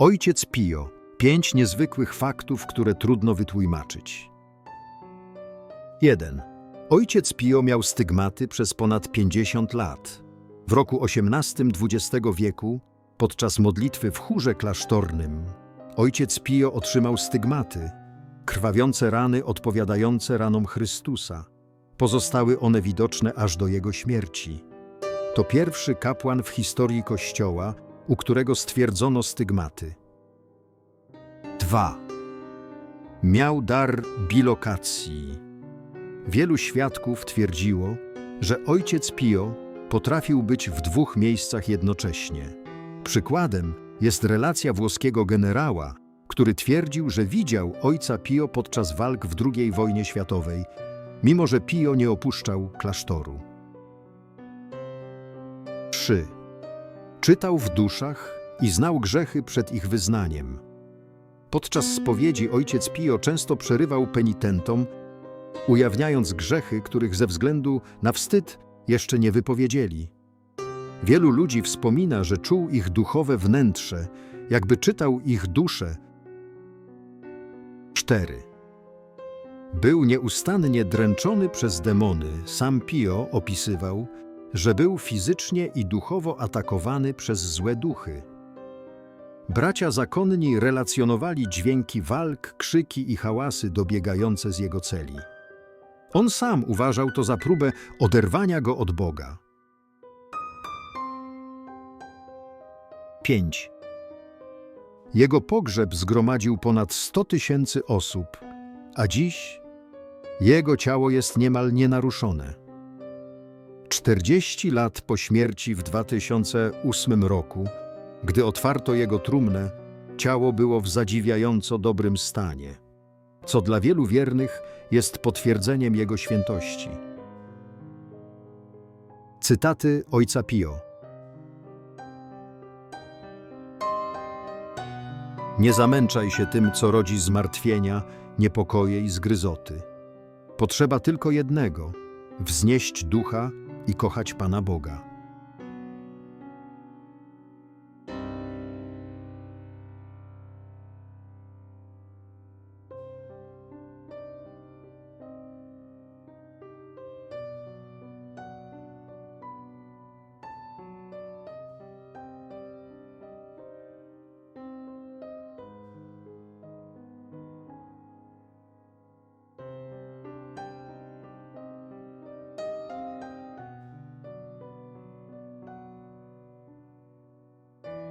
Ojciec Pio. Pięć niezwykłych faktów, które trudno wytłumaczyć. 1. Ojciec Pio miał stygmaty przez ponad 50 lat. W roku XVIII XX wieku, podczas modlitwy w chórze klasztornym, ojciec Pio otrzymał stygmaty, krwawiące rany odpowiadające ranom Chrystusa. Pozostały one widoczne aż do jego śmierci. To pierwszy kapłan w historii Kościoła, u którego stwierdzono stygmaty. 2. Miał dar bilokacji. Wielu świadków twierdziło, że ojciec Pio potrafił być w dwóch miejscach jednocześnie. Przykładem jest relacja włoskiego generała, który twierdził, że widział ojca Pio podczas walk w II wojnie światowej, mimo że Pio nie opuszczał klasztoru. 3. Czytał w duszach i znał grzechy przed ich wyznaniem. Podczas spowiedzi ojciec Pio często przerywał penitentom, ujawniając grzechy, których ze względu na wstyd jeszcze nie wypowiedzieli. Wielu ludzi wspomina, że czuł ich duchowe wnętrze, jakby czytał ich dusze. 4. Był nieustannie dręczony przez demony. Sam Pio opisywał, że był fizycznie i duchowo atakowany przez złe duchy. Bracia zakonni relacjonowali dźwięki walk, krzyki i hałasy dobiegające z jego celi. On sam uważał to za próbę oderwania go od Boga. 5. Jego pogrzeb zgromadził ponad 100 tysięcy osób, a dziś jego ciało jest niemal nienaruszone. 40 lat po śmierci w 2008 roku, gdy otwarto jego trumnę, ciało było w zadziwiająco dobrym stanie, co dla wielu wiernych jest potwierdzeniem jego świętości. Cytaty ojca Pio. Nie zamęczaj się tym, co rodzi zmartwienia, niepokoje i zgryzoty. Potrzeba tylko jednego wznieść ducha i kochać Pana Boga.